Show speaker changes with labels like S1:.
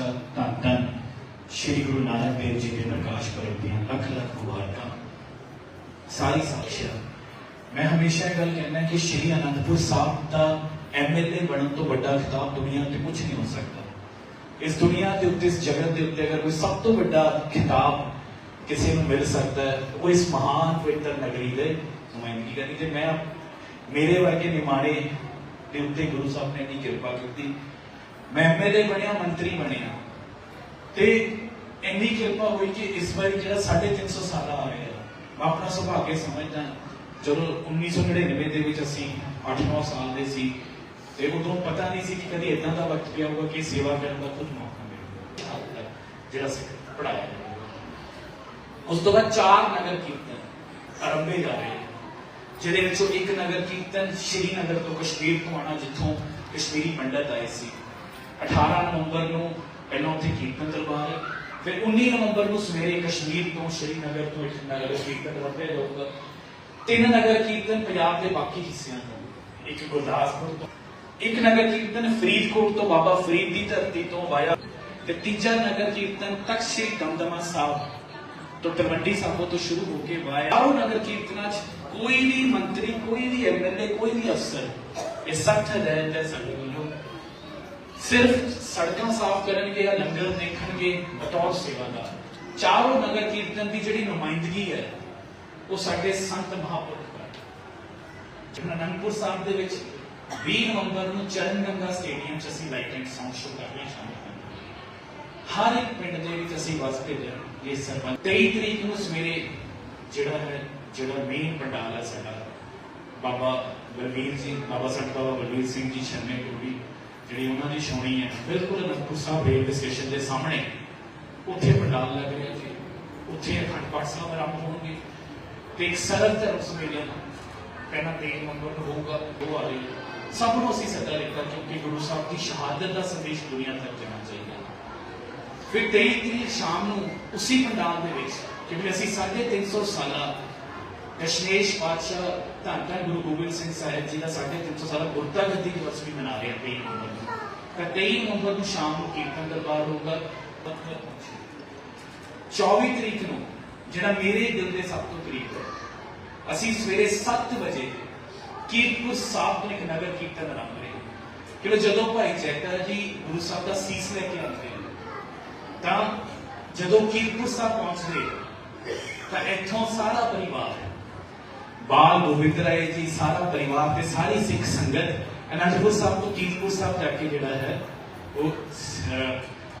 S1: ਪਾਤਸ਼ਾਹ ਧੰਨ ਧੰਨ ਸ੍ਰੀ ਗੁਰੂ ਨਾਨਕ ਦੇਵ ਜੀ ਦੇ ਪ੍ਰਕਾਸ਼ ਪੁਰਬ ਦੀਆਂ ਲੱਖ ਲੱਖ ਮੁਬਾਰਕਾਂ। ਸਾਰੀ ਸਾਖੀਆਂ ਮੈਂ ਹਮੇਸ਼ਾ ਇਹ ਗੱਲ ਕਹਿੰਦਾ ਕਿ ਸ੍ਰੀ ਅਨੰਦਪੁਰ ਸਾਹਿਬ ਦਾ ਐਮਐਲਏ ਬਣਨ ਤੋਂ ਵੱਡਾ ਖਿਤਾਬ ਦੁਨੀਆ ਤੇ ਕੁਝ ਨਹੀਂ ਹੋ ਸਕਦਾ। ਇਸ ਦੁਨੀਆ ਦੇ ਉੱਤੇ, ਇਸ ਜਗਤ ਦੇ ਉੱਤੇ ਅਗਰ ਕੋਈ ਸਭ ਤੋਂ ਵੱਡਾ ਖਿਤਾਬ ਕਿਸੇ ਨੂੰ ਮਿਲ ਸਕਦਾ ਹੈ, ਉਹ ਇਸ ਮਹਾਨ ਪਵਿੱਤਰ ਨਗਰੀ ਦੇ ਨੁਮਾਇੰਦਗੀ ਕਰਨੀ ਤੇ ਮੈਂ ਮੇਰੇ ਵਰਗੇ ਨਿਮਾਣੇ ਦੇ ਉੱਤੇ ਗੁਰੂ ਸਾਹਿਬ ਨੇ ਇੰਨੀ ਕਿਰਪਾ ਕੀਤੀ। ਮੈਂ ਐਮਐਲਏ ਬਣਿਆ, ਮੰਤਰੀ ਬਣਿਆ। ਤੇ ਇੰਨੀ ਕਿਰਪਾ ਹੋਈ ਕਿ ਇਸ ਵਾਰੀ ਜਿਹੜਾ 350 ਸਾਲਾ ਆ ਰਿਹਾ, ਮੈਂ ਆਪਣਾ ਸੁਭਾਗੇ ਸਮਝਦਾ ਜਦੋਂ 1999 ਦੇ ਵਿੱਚ ਅਸੀਂ 8-9 ਸਾਲ ਦੇ ਸੀ, ਤੇ ਉਦੋਂ ਪਤਾ ਨਹੀਂ ਸੀ ਕਿ ਕਦੀ ਇਦਾਂ ਦਾ ਵਕਤ ਪਿਆ ਹੋਊਗਾ ਕਿ ਸੇਵਾ ਕਰਨ ਦਾ ਖੁਦ ਮੌਕਾ ਮਿਲੇਗਾ ਜਿਹੜਾ ਸਿੱਖ ਪੜਾਇਆ ਉਸ ਤੋਂ ਬਾਅਦ ਚਾਰ ਨਗਰ ਕੀਰਤਨ ਆਰੰਭੇ ਜਾ ਰਹੇ ਜਿਹਦੇ ਵਿੱਚੋਂ ਇੱਕ ਨਗਰ ਕੀਰਤਨ ਸ਼੍ਰੀਨਗਰ ਤੋਂ ਕਸ਼ਮੀਰ ਤੋਂ ਆਣਾ ਜਿੱਥੋਂ ਕਸ਼ਮੀਰੀ ਪੰਡਤ ਆਏ ਸੀ। 18 ਨਵੰਬਰ ਨੂੰ ਪਹਿਲਾਂ ਉੱਥੇ ਕੀਰਤਨ ਦਰਬਾਰ ਹੈ ਫਿਰ 19 ਨਵੰਬਰ ਨੂੰ ਸਵੇਰੇ ਕਸ਼ਮੀਰ ਤੋਂ ਸ਼੍ਰੀਨਗਰ ਤੋਂ ਇੱਕ ਕੀਰਤਨ ਰੱਖਿਆ ਜਾਊਗਾ ਤਿੰਨ ਨਗਰ ਕੀਰਤਨ ਪੰਜਾਬ ਦੇ ਬਾਕੀ ਹਿੱਸਿਆਂ ਤੋਂ। ਇੱਕ ਗੁਰਦਾਸਪੁਰ ਤੋਂ। ਇੱਕ ਨਗਰ ਕੀਰਤਨ ਫਰੀਦਕੋਟ ਤੋਂ ਬਾਬਾ ਫਰੀਦ ਦੀ ਧਰਤੀ ਤੋਂ ਵਾਇਆ। ਤੇ ਤੀਜਾ ਨਗਰ ਕੀਰਤਨ ਤਖਤ ਸ੍ਰੀ ਦਮਦਮਾ ਸਾਹਿਬ ਤੋਂ ਤਲਵੰਡੀ ਸਾਬੋ ਤੋਂ ਸ਼ੁਰੂ ਹੋ ਕੇ ਵਾਇਆ। ਆਓ ਨਗਰ ਕੀਰਤਨਾਂ 'ਚ ਕੋਈ ਵੀ ਮੰਤਰੀ, ਕੋਈ ਵੀ ਐਮਐਲਏ ਕੋਈ ਵੀ ਅਫਸਰ, ਇਹ ਸਖਤ ਹਦਾਇਤ ਹੈ ਸਾਡੇ ਵੱਲੋਂ। ਸਿਰਫ ਸੜਕਾਂ ਸਾਫ਼ ਕਰਨਗੇ ਜਾਂ ਲੰਗਰ ਦੇਖਣਗੇ, ਬਤੌਰ ਸੇਵਾਦਾਰ। ਚਾਰੋਂ ਨਗਰ ਕੀਰਤਨ ਦੀ ਜਿਹੜੀ ਨੁਮਾਇੰਦਗੀ ਹੈ, ਉਹ ਸਾਡੇ ਸੰਤ ਮਹਾਪੁਰਖ ਕਰ ਅਨੰਦਪੁਰ ਸਾਹਿਬ ਦੇ ਵਿੱਚ 20 ਨਵੰਬਰ ਨੂੰ ਚਰਨ ਗੰਗਾ ਸਟੇਡੀਅਮ 'ਚ ਅਸੀਂ ਲਾਈਟ ਐਂਡ ਸਾਊਂਡ ਸ਼ੋਅ ਕਰ ਰਹੇ ਹਰ ਇੱਕ ਪਿੰਡ ਦੇ ਵਿੱਚ ਅਸੀਂ ਵਸ ਭੇਜਾਂਗੇ ਇਹ ਸਰਪੰਚ 23 ਤਰੀਕ ਨੂੰ ਸਵੇਰੇ ਜਿਹੜਾ ਹੈ, ਜਿਹੜਾ ਮੇਨ ਪੰਡਾਲ ਹੈ ਸਾਡਾ, ਬਾਬਾ ਬਲਵੀਰ ਸਿੰਘ ਬਾਬਾ ਸੰਤ ਬਾਬਾ ਬਲਵੀਰ ਸਿੰਘ ਜੀ ਛੰਨੇ ਕੁੜੀ ਜਿਹੜੀ ਉਹਨਾਂ ਦੀ ਛਾਉਣੀ ਹੈ ਬਿਲਕੁਲ ਅਨੰਦਪੁਰ ਸਾਹਿਬ ਰੇਲਵੇ ਸਟੇਸ਼ਨ ਦੇ ਸਾਹਮਣੇ, ਉੱਥੇ ਪੰਡਾਲ ਲੱਗ ਰਿਹਾ ਜੀ। ਉੱਥੇ ਅਖੰਡ ਪਾਠ ਸਾਹਿਬ ਆਰੰਭ ਹੋਣਗੇ। ਤੇ ਇੱਕ ਸਰਲ ਧਰਮ ਸੰਮੇਲਨ ਪਹਿਲਾਂ 23 ਨਵੰਬਰ ਹੋਊਗਾ, ਉਹ ਆ ਰਹੀ ਸਭ ਨੂੰ ਅਸੀਂ ਸੱਦਾ ਦਿੱਤਾ ਕਿਉਂਕਿ ਗੁਰੂ ਸਾਹਿਬ ਦੀ ਸ਼ਹਾਦਤ ਦਾ ਸੰਦੇਸ਼ ਦੁਨੀਆ ਤੱਕ ਜਾਣਾ ਚਾਹੀਦਾ। ਫਿਰ 23 ਤਰੀਕ ਸ਼ਾਮ ਨੂੰ ਉਸੇ ਪੰਡਾਲ ਦੇ ਵਿੱਚ ਕਿਉਂਕਿ ਅਸੀਂ 350 ਸਾਲਾ ਦਸ਼ਮੇਸ਼ ਪਾਤਸ਼ਾਹ ਧੰਨ ਧੰਨ ਗੁਰੂ ਗੋਬਿੰਦ ਸਿੰਘ ਸਾਹਿਬ ਜੀ ਦਾ 350 ਸਾਲਾ ਗੁਰਤਾ ਗੱਦੀ ਦਿਵਸ ਵੀ ਮਨਾ ਰਹੇ ਹਾਂ 23 ਨਵੰਬਰ ਨੂੰ ਤਾਂ 23 ਨਵੰਬਰ ਨੂੰ ਸ਼ਾਮ ਨੂੰ ਕੀਰਤਨ ਦਰਬਾਰ ਹੋਊਗਾ 24 ਤਰੀਕ ਨੂੰ ਜਿਹੜਾ ਮੇਰੇ ਦਿਲ ਦੇ ਸਭ ਤੋਂ ਕਰੀਬ ਹੈ ਅਸੀਂ ਸਵੇਰੇ 7 ਵਜੇ ਕੀਰਤਪੁਰ ਸਾਹਿਬ ਤੋਂ ਇੱਕ ਨਗਰ ਕੀਰਤਨ ਆਰੰਭ ਰਹੇ ਕਿ ਜਦੋਂ ਭਾਈ ਜੈਤਾ ਜੀ ਗੁਰੂ ਸਾਹਿਬ ਦਾ ਸੀਸ ਲੈ ਕੇ ਆਉਂਦੇ ਨੇ ਤਾਂ ਜਦੋਂ ਕੀਰਤਪੁਰ ਸਾਹਿਬ ਪਹੁੰਚਦੇ ਤਾਂ ਇੱਥੋਂ ਸਾਰਾ ਪਰਿਵਾਰ ਬਾਲ ਗੋਬਿੰਦ ਰਾਏ ਜੀ, ਸਾਰਾ ਪਰਿਵਾਰ ਤੇ ਸਾਰੀ ਸਿੱਖ ਸੰਗਤ। ਅਨੰਦਪੁਰ ਸਾਹਿਬ ਤੋਂ ਕੀਰਤਪੁਰ ਸਾਹਿਬ ਜਾ ਕੇ ਜਿਹੜਾ ਹੈ, ਉਹ